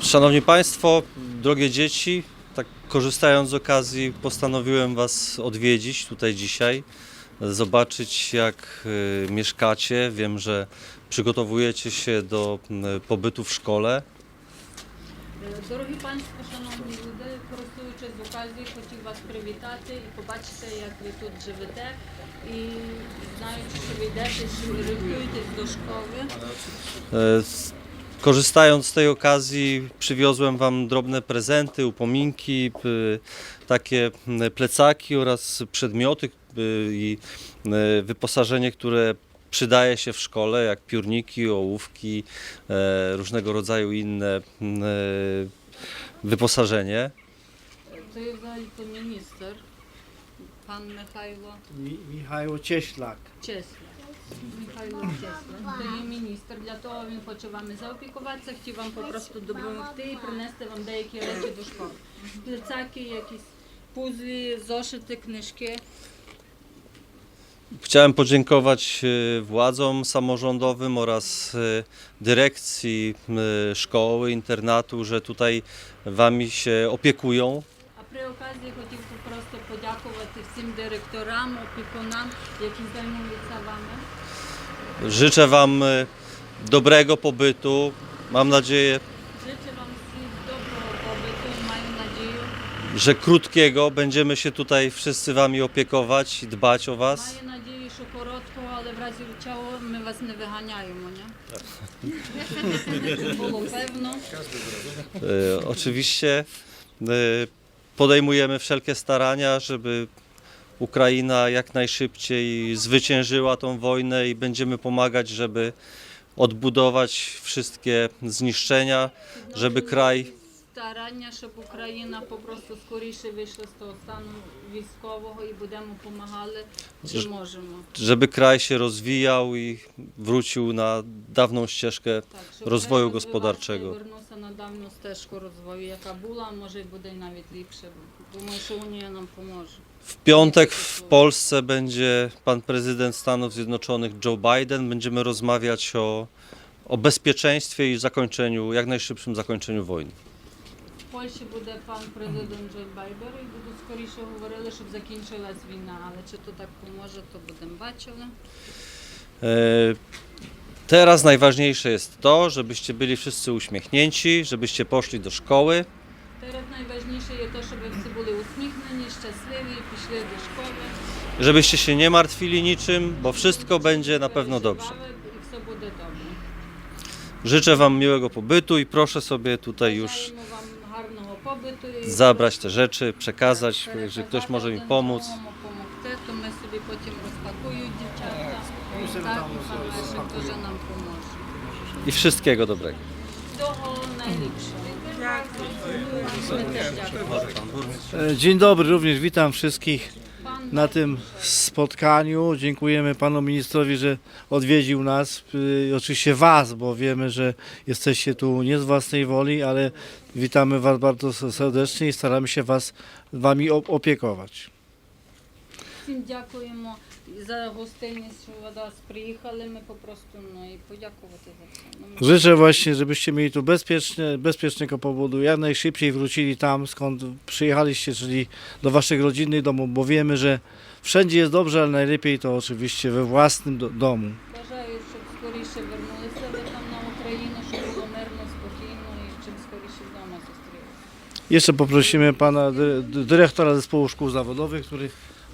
Szanowni Państwo, drogie dzieci, tak korzystając z okazji postanowiłem Was odwiedzić tutaj dzisiaj, zobaczyć jak y, mieszkacie. Wiem, że przygotowujecie się do y, pobytu w szkole. E, Drodzy Państwo, Szanowni Ludzie, po prostu користуючись з оказією, хотів вас привітати і побачити, як ви тут живете. І знаючи, що ви йдете, що ви рихтуєтесь до школи. E, s- Korzystając z tej okazji, przywiozłem Wam drobne prezenty, upominki, p- takie m, plecaki oraz przedmioty y, i y, wyposażenie, które przydaje się w szkole, jak piórniki, ołówki, e, różnego rodzaju inne m, e, wyposażenie. Це є взагалі то міністр, пан Михайло Mi- Michał Cieślak. Чесля. Михайло Чесля. Це є міністр. Для того він хоче вами заопікуватися, хотів вам попросту допомогти і принести вам деякі речі до школи. Пляцаки, якісь пузлі, зошити, книжки. Chciałem podziękować e, władzom samorządowym oraz e, dyrekcji e, szkoły, internatu, że tutaj Wami się opiekują. А при оказії хотів просто подякувати всім директорам, опікунам, які займаються вами. Życzę Wam e, dobrego pobytu. Mam nadzieję, Życzę Wam всіх доброго побиту і маю надію. że krótkiego będziemy się tutaj wszyscy Wami opiekować i dbać o Was. Маю надію, що коротко, але в разі чого ми вас не виганяємо, ні? Щоб було певно. E, Oczywiście e, podejmujemy wszelkie starania, żeby Ukraina jak najszybciej zwyciężyła tą wojnę i będziemy pomagać, żeby odbudować wszystkie zniszczenia, żeby kraj Старання, щоб Україна попросту скоріше вийшла з того стану військового і будемо допомагали, чи Ж- можемо. żeby kraj się rozwijał i wrócił na dawną ścieżkę Так, щоб rozwoju край розвивався gospodarczego. і Вернувся на давню стежку розвою, яка була, а може й буде навіть ліпше. Думаю, що Унія нам поможе. W piątek w Polsce będzie pan prezydent Stanów Zjednoczonych Joe Biden. Będziemy rozmawiać o, o bezpieczeństwie i zakończeniu, jak najszybszym zakończeniu wojny. В Польщі буде пан президент Джой Байбер і будуть скоріше говорили, щоб закінчилась війна. Але чи то так поможе, то будемо бачили. E, Teraz najważniejsze jest to, żebyście byli wszyscy uśmiechnięci, żebyście poszli do szkoły, Teraz найважніше є те, щоб ви всі були усміхнені, щасливі і пішли до школи. żebyście się nie martwili niczym, bo wszystko będzie na pewno dobrze. переживали, І все буде добре. Życzę Wam miłego pobytu i proszę sobie tutaj już Бажаємо вам гарного побиту. і zabrać te rzeczy, przekazać, że переказати ktoś może mi один pomóc. одному Помогти, то ми собі потім розпакують дівчата. Ми собі Так, там і пан усе Лешик розпакуємо. теж нам поможе. I wszystkiego dobrego. Всього найліпшого. Ми теж дякуємо. E, Dzień dobry, również witam wszystkich Пан na tym spotkaniu. Dziękujemy panu ministrowi, że odwiedził nas. Y, Oczywiście was, bo wiemy, że jesteście tu nie z własnej woli, ale witamy was bardzo serdecznie i staramy się was wami op- opiekować Всім дякуємо за гостинність, що ви до нас приїхали. Ми попросту ну, і подякувати за це. Ну, ми- Życzę właśnie, żebyście mieli tu bezpieczne, bezpiecznego powodu, jak najszybciej wrócili tam, skąd przyjechaliście, czyli do waszych rodzinnych domów, bo wiemy, że wszędzie jest dobrze, ale najlepiej to oczywiście we własnym do- domu. Бажаю, щоб скоріше вернулися ви там на Україну, щоб було мирно, спокійно і чим скоріше вдома зустрілися. Jeszcze poprosimy pana dy- dy- dyrektora zespołu szkół zawodowych, który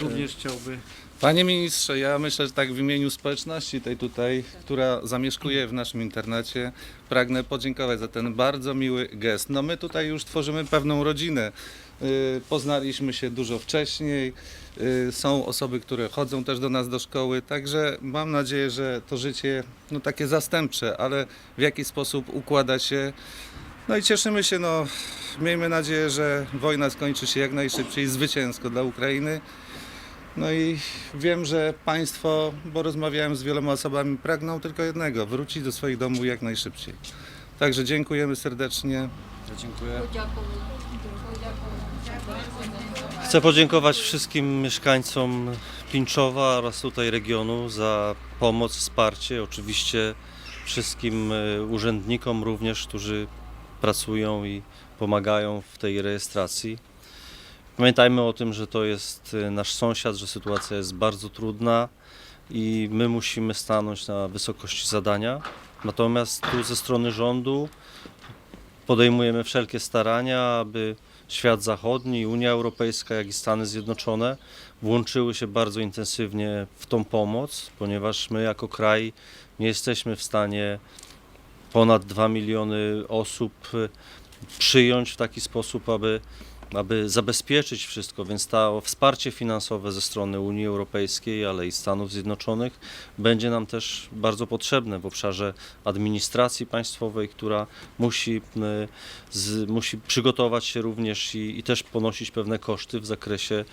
również chciałby. Panie ministrze, ja myślę, że tak w imieniu społeczności tej tutaj, która zamieszkuje w naszym internecie, pragnę podziękować za ten bardzo miły gest. No my tutaj już tworzymy pewną rodzinę. y, poznaliśmy się dużo wcześniej. Y, Są osoby, które chodzą też do nas do szkoły, także mam nadzieję, że to życie no, takie zastępcze, ale w jaki sposób układa się. No i cieszymy się, no, miejmy nadzieję, że wojna skończy się jak najszybciej zwycięsko dla Ukrainy. No i wiem, że Państwo, bo rozmawiałem z wieloma osobami, pragną tylko jednego wrócić do swoich domów jak najszybciej. Także dziękujemy serdecznie. Dziękuję. Chcę podziękować wszystkim mieszkańcom Pińczowa oraz tutaj regionu za pomoc, wsparcie. Oczywiście wszystkim e, urzędnikom również, którzy pracują i pomagają w tej rejestracji. Pamiętajmy o tym, że to jest e, nasz sąsiad, że sytuacja jest bardzo trudna i my musimy stanąć na wysokości zadania. Natomiast tu ze strony rządu podejmujemy wszelkie starania, aby świat zachodni, Unia Europejska, jak i Stany Zjednoczone włączyły się bardzo intensywnie w tą pomoc, ponieważ my jako kraj nie jesteśmy w stanie ponad 2 miliony osób y, przyjąć w taki sposób, aby, aby zabezpieczyć wszystko, więc to wsparcie finansowe ze strony Unii Europejskiej, ale i Stanów Zjednoczonych będzie nam też bardzo potrzebne w obszarze administracji państwowej, która musi y, z, musi przygotować się również i, i też ponosić pewne koszty w zakresie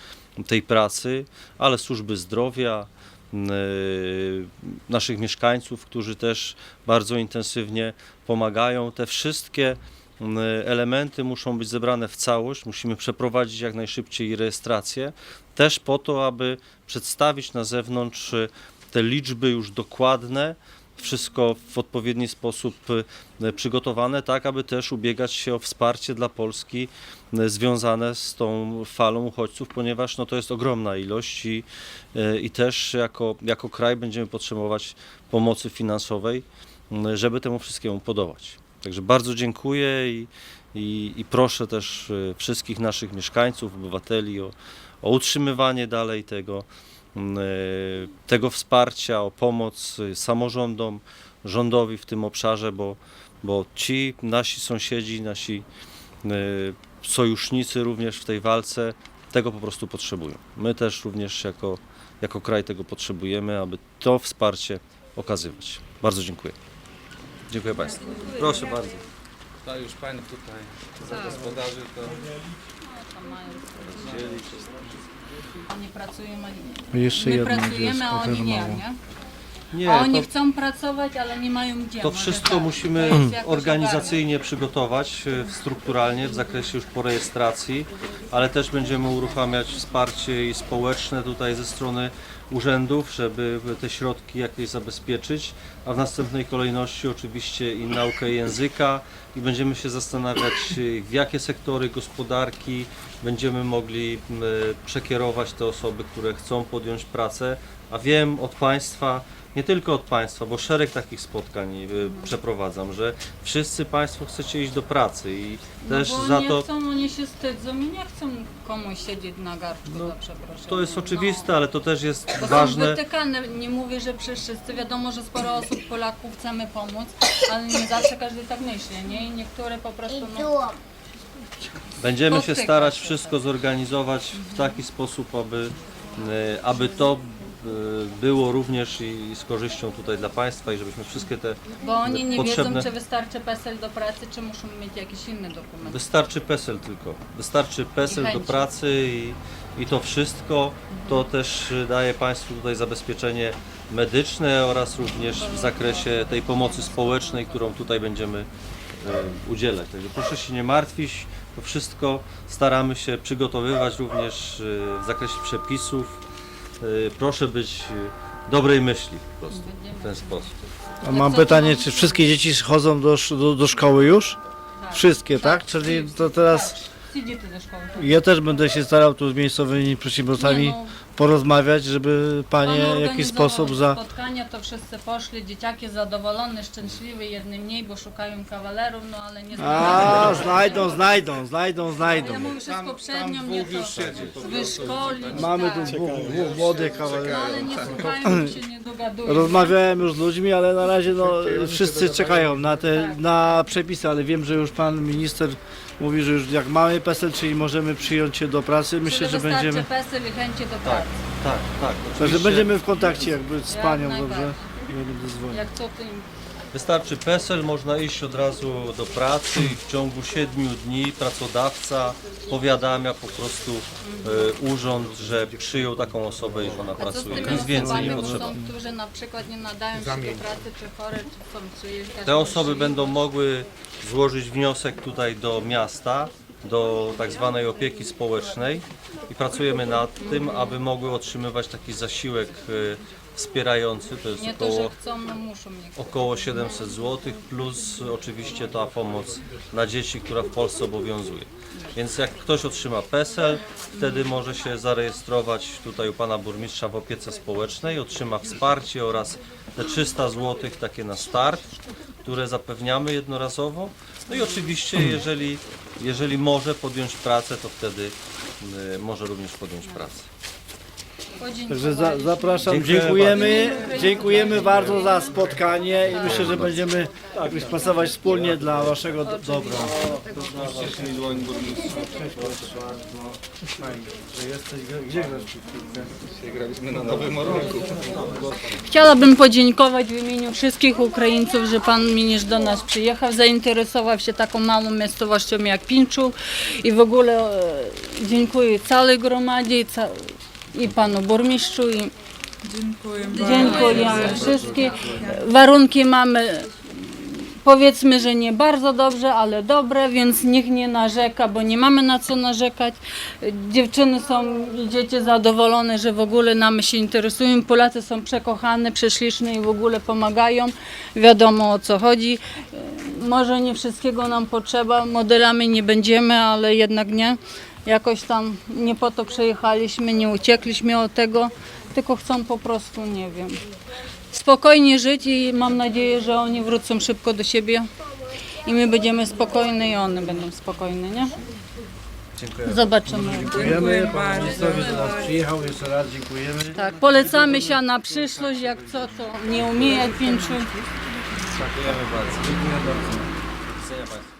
tej pracy, ale służby zdrowia, y, naszych mieszkańców, którzy też bardzo intensywnie pomagają. Te wszystkie elementy muszą być zebrane w całość, musimy przeprowadzić jak najszybciej rejestrację, też po to, aby przedstawić na zewnątrz y, te liczby już dokładne, wszystko w odpowiedni sposób y, przygotowane, tak aby też ubiegać się o wsparcie dla Polski y, związane z tą falą uchodźców, ponieważ no, to jest ogromna ilość i, i też jako, jako kraj będziemy potrzebować pomocy finansowej, żeby temu wszystkiemu podołać. Także bardzo dziękuję i, i, i proszę też y, wszystkich naszych mieszkańców, obywateli o, o utrzymywanie dalej tego, y, tego wsparcia, o pomoc y, samorządom, rządowi w tym obszarze, bo, bo ci nasi sąsiedzi, nasi sojusznicy również w tej walce tego po prostu potrzebują. My też również jako, jako kraj tego potrzebujemy, aby to wsparcie okazywać. Bardzo dziękuję. Dziękuję Państwu. Proszę bardzo. Ta już Pani tutaj za gospodarzy to rozdzieli wszystko. Nie. My pracujemy, a oni nie, nie? A oni chcą pracować, ale nie mają gdzie. to wszystko tak. musimy organizacyjnie przygotować, e, strukturalnie w zakresie już po rejestracji, ale też będziemy uruchamiać wsparcie i społeczne tutaj ze strony urzędów, żeby te środki jakieś zabezpieczyć, a w następnej kolejności oczywiście i naukę języka i będziemy się zastanawiać e, w jakie sektory gospodarki będziemy mogli m, przekierować te osoby, które chcą podjąć pracę, a wiem od Państwa, nie tylko od Państwa, bo szereg takich spotkań y, przeprowadzam, że wszyscy Państwo chcecie iść do pracy i No też bo za nie to, chcą, oni się wstydzą i nie chcą komuś siedzieć na garczku, No, to jest No. oczywiste, ale to też jest Bo ważne. są wytykane, nie mówię, że przez wszyscy, wiadomo, że sporo osób, Polaków chcemy pomóc, ale nie zawsze każdy tak myśli, nie? I niektóre po prostu, no, Będziemy się starać wszystko zorganizować w taki sposób, aby, y, aby to y, było również i z korzyścią tutaj dla Państwa i żebyśmy wszystkie te bo oni nie Potrzebne- wiedzą, czy wystarczy PESEL do pracy, czy muszą mieć jakiś inny dokument. Wystarczy PESEL tylko. Wystarczy PESEL do chęci. pracy i, i to wszystko. To też daje Państwu tutaj zabezpieczenie medyczne oraz również w zakresie tej pomocy społecznej, którą tutaj będziemy e, udzielać. Także proszę się nie martwić. To wszystko staramy się przygotowywać również e, w zakresie przepisów. Proszę być dobrej myśli po prostu w ten sposób. A mam pytanie, czy wszystkie dzieci chodzą do, do, do szkoły już? Tak. Wszystkie, tak? Czyli to teraz Idzie ty ze szkoły. Ja też będę się starał tu z miejscowymi przedsiębiorcami no. porozmawiać, żeby panie w jakiś sposób za... spotkania, to wszyscy poszli, dzieciaki zadowolone, szczęśliwe, jedni mniej, bo szukają kawalerów, no ale nie A, znajdą, znajdą, znajdą, znajdą. Ja mówię, że z poprzednią mnie to wyszkolić, Mamy tu tak. dwóch, młodych kawalerów. No, ale nie słuchają, się nie dogadują. Rozmawiałem już z ludźmi, ale na razie no, wszyscy czekają na, te, tak. na przepisy, ale wiem, że już pan minister mówi, że już jak mamy PESEL, czyli możemy przyjąć się do pracy. Myślę, Czyli że wystarczy będziemy, PESEL i chęci do Tak, pracy. tak, tak. także oczywiście. będziemy w kontakcie jakby z Jak panią, najbardziej. dobrze? Będę dzwonił. Jak co to im Wystarczy PESEL, można iść od razu do pracy i w ciągu 7 dni pracodawca powiadamia po prostu e, urząd, że przyjął taką osobę i ona A co z pracuje. tymi Nic więcej nie osobami, potrzeba. są, którzy na przykład nie nadają się do pracy, czy chore, czy są, czy Te osoby będą mogły złożyć wniosek tutaj do miasta, do tak zwanej opieki społecznej i pracujemy nad tym, aby mogły otrzymywać taki zasiłek e, wspierający, to jest Nie to, że około chcą, no muszą około 700 zł, plus oczywiście ta pomoc dla dzieci, która w Polsce obowiązuje. Więc jak ktoś otrzyma PESEL, wtedy może się zarejestrować tutaj u pana burmistrza w opiece społecznej, otrzyma wsparcie oraz te 300 zł takie na start, które zapewniamy jednorazowo. No i oczywiście jeżeli, jeżeli może podjąć pracę, to wtedy y, może również podjąć pracę. Także za, zapraszam, Dziękuję dziękujemy, dziękujemy bardzo za spotkanie i myślę, że będziemy jakoś pracować wspólnie dla waszego do- dobra. Gdzie grasz? Dzisiaj graliśmy na Nowym Orłoku. Chciałabym podziękować w imieniu wszystkich Ukraińców, że pan minister do nas przyjechał, zainteresował się taką małą miejscowością jak Pinczów i w ogóle e, dziękuję całej gromadzie i, ca- i panu burmistrzu i dziękujemy wszystkim. Warunki mamy powiedzmy, że nie bardzo dobrze, ale dobre, więc nikt nie narzeka, bo nie mamy na co narzekać. Dziewczyny są i dzieci zadowolone, że w ogóle nami się interesują. Polacy są przekochane, prześliczne i w ogóle pomagają. Wiadomo o co chodzi. Może nie wszystkiego nam potrzeba, modelami nie będziemy, ale jednak nie. Jakoś tam nie po to przejechaliśmy, nie uciekliśmy od tego, tylko chcą po prostu, nie wiem, spokojnie żyć i mam nadzieję, że oni wrócą szybko do siebie i my będziemy spokojni i one będą spokojne, nie? Dziękuję. Zobaczymy. Dziękujemy, pan ministrowi do nas przyjechał, jeszcze raz dziękujemy. Tak, polecamy się na przyszłość, jak co, to nie umieje pięciu. Dziękujemy bardzo. Dziękuję bardzo. Do widzenia Państwu.